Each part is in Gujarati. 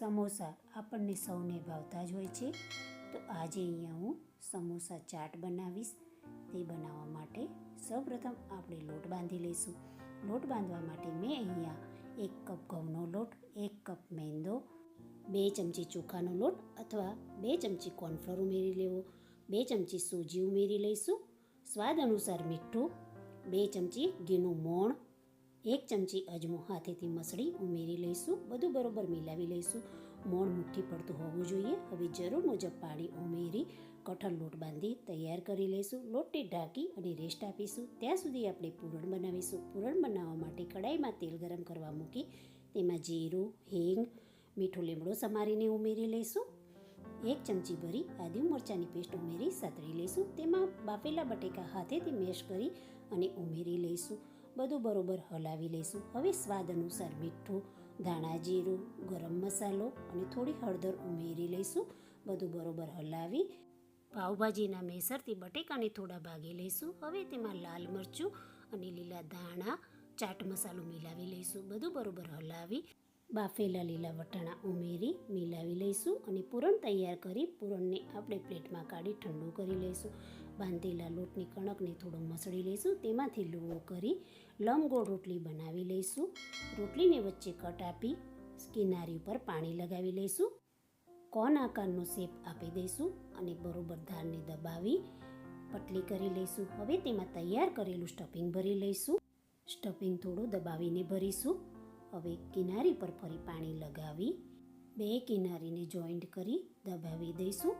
સમોસા આપણને સૌને ભાવતા જ હોય છે. તો આજે અહીંયા હું સમોસા ચાટ બનાવીશ. તે બનાવવા માટે સૌપ્રથમ આપણે લોટ બાંધી લઈશું. લોટ બાંધવા માટે મેં અહીંયા એક કપ ઘઉંનો લોટ, એક કપ મેંદો, બે ચમચી ચોખાનો લોટ અથવા બે ચમચી કોર્નફ્લોર ઉમેરી લેવો, બે ચમચી સૂજી ઉમેરી લઈશું. સ્વાદ અનુસાર મીઠું, બે ચમચી ઘીનું મોણ એક ચમચી અજમો હાથેથી મસળી ઉમેરી લઈશું. બધું બરોબર મિલાવી લઈશું. મોણ મુઠ્ઠી પડતું હોવું જોઈએ. હવે જરૂર મુજબ પાણી ઉમેરી કઠણ લોટ બાંધી તૈયાર કરી લઈશું. લોટને ઢાંકી અને રેસ્ટ આપીશું. ત્યાં સુધી આપણે પૂરણ બનાવીશું. પૂરણ બનાવવા માટે કડાઈમાં તેલ ગરમ કરવા મૂકી તેમાં જીરું, હિંગ, મીઠો લીમડો સમારીને ઉમેરી લઈશું. એક ચમચી ભરી આદુ મરચાંની પેસ્ટ ઉમેરી સાતળી લઈશું. તેમાં બાફેલા બટેકા હાથેથી મેશ કરી અને ઉમેરી લઈશું. બધું બરોબર હલાવી લઈશું. હવે સ્વાદ અનુસાર મીઠું, ધાણા જીરું, ગરમ મસાલો અને થોડી હળદર ઉમેરી લઈશું. બધું બરોબર હલાવી પાઉભાજીના મેસરથી બટેકાને થોડા ભાગી લઈશું. હવે તેમાં લાલ મરચું અને લીલા ધાણા, ચાટ મસાલો મિલાવી લઈશું. બધું બરોબર હલાવી બાફેલા લીલા વટાણા ઉમેરી, મિલાવી લઈશું અને પૂરણ તૈયાર કરી પૂરણને આપણે પ્લેટમાં કાઢી ઠંડુ કરી લઈશું. બાંધેલા લોટની કણકને થોડો મસળી લઈશું, તેમાંથી લૂવો કરી લંબગોળ રોટલી બનાવી લઈશું. રોટલીને વચ્ચે કટ આપી કિનારી ઉપર પાણી લગાવી લઈશું. કોન આકારનો શેપ આપી દઈશું અને બરોબર ધારને દબાવી પટલી કરી લઈશું. હવે તેમાં તૈયાર કરેલું સ્ટફિંગ ભરી લઈશું. સ્ટફિંગ થોડું દબાવીને ભરીશું. હવે કિનારી પર ફરી પાણી લગાવી બે કિનારીને જોઈન્ટ કરી દબાવી દઈશું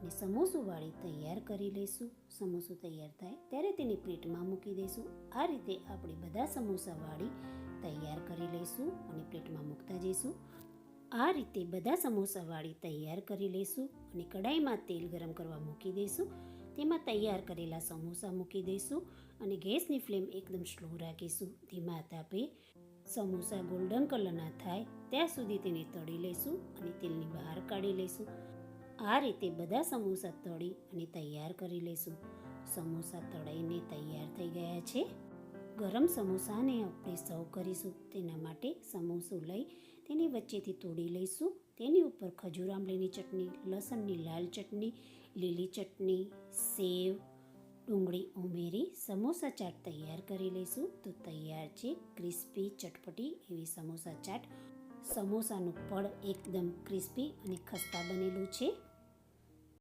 અને સમોસું વાળી તૈયાર કરી લઈશું. સમોસું તૈયાર થાય ત્યારે તેને પ્લેટમાં મૂકી દઈશું. આ રીતે આપણે બધા સમોસા વાળી તૈયાર કરી લઈશું અને પ્લેટમાં મૂકતા જઈશું. આ રીતે બધા સમોસા વાળી તૈયાર કરી લઈશું અને કડાઈમાં તેલ ગરમ કરવા મૂકી દઈશું. તેમાં તૈયાર કરેલા સમોસા મૂકી દઈશું અને ગેસની ફ્લેમ એકદમ સ્લો રાખીશું. ધીમા તાપે સમોસા ગોલ્ડન કલરના થાય, ત્યાં સુધી તેને તળી લઈશું અને તેલની બહાર કાઢી લઈશું આ રીતે બધા સમોસા તળી અને તૈયાર કરી લઈશું સમોસા તળાઈને તૈયાર થઈ ગયા છે. ગરમ સમોસાને આપણે સર્વ કરીશું. તેના માટે સમોસું લઈ તેની વચ્ચેથી તોડી લઈશું. તેની ઉપર ખજૂર આંબલીની ચટણી, લસણની લાલ ચટણી, લીલી ચટણી, સેવ ડુંગળી, ઉમેરી, સમોસા ચાટ તૈયાર કરી લઈશું. તો તૈયાર છે ક્રિસ્પી ચટપટી. એવી સમોસા ચાટ. સમોસાનું પડ એકદમ ક્રિસ્પી અને ખસ્તા બનેલું છે.